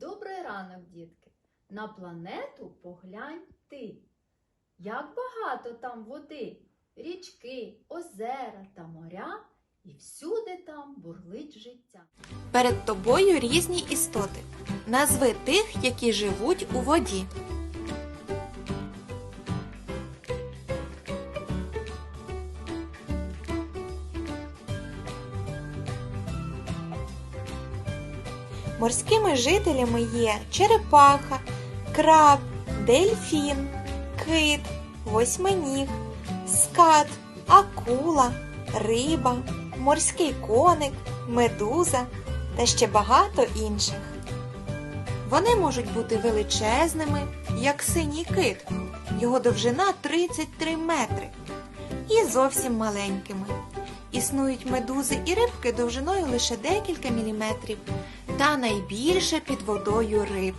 Добрий ранок, дітки! На планету поглянь ти. Як багато там води, річки, озера та моря, і всюди там бурлить життя. Перед тобою різні істоти. Назви тих, які живуть у воді. Морськими жителями є черепаха, краб, дельфін, кит, восьминіг, скат, акула, риба, морський коник, медуза та ще багато інших. Вони можуть бути величезними, як синій кит, його довжина 33 метри, і зовсім маленькими. Існують медузи і рибки довжиною лише декілька міліметрів, та найбільше під водою риб.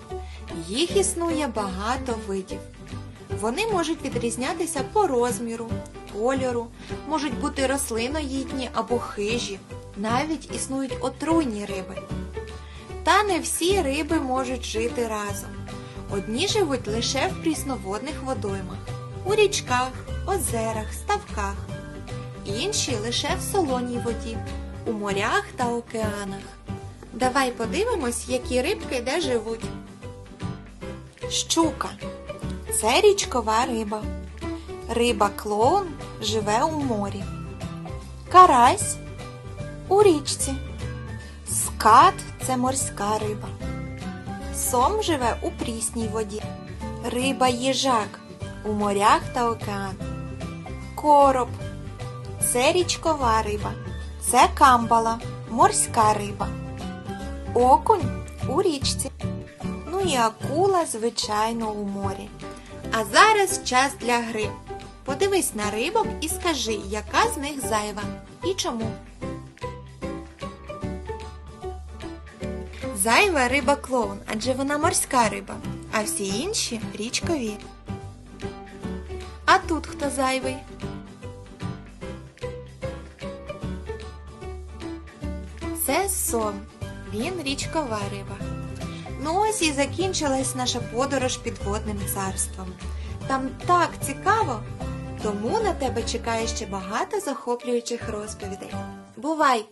Їх існує багато видів. Вони можуть відрізнятися по розміру, кольору, можуть бути рослиноїдні або хижі, навіть існують отруйні риби. Та не всі риби можуть жити разом. Одні живуть лише в прісноводних водоймах, у річках, озерах, ставках, інші лише в солоній воді, у морях та океанах. Давай подивимось, які рибки де живуть. Щука це річкова риба. Риба клоун живе у морі. Карась у річці. Скат це морська риба. Сом живе у прісній воді. Риба їжак у морях та океанах. Короб це річкова риба. Це камбала, морська риба. Окунь у річці. Ну і акула, звичайно, у морі. А зараз час для гри. Подивись на рибок і скажи, яка з них зайва і чому. Зайва риба клоун, адже вона морська риба, а всі інші річкові. А тут хто зайвий? Це сом. Він річкова риба. Ну ось і закінчилась наша подорож підводним царством. Там так цікаво, тому на тебе чекає ще багато захоплюючих розповідей. Бувай!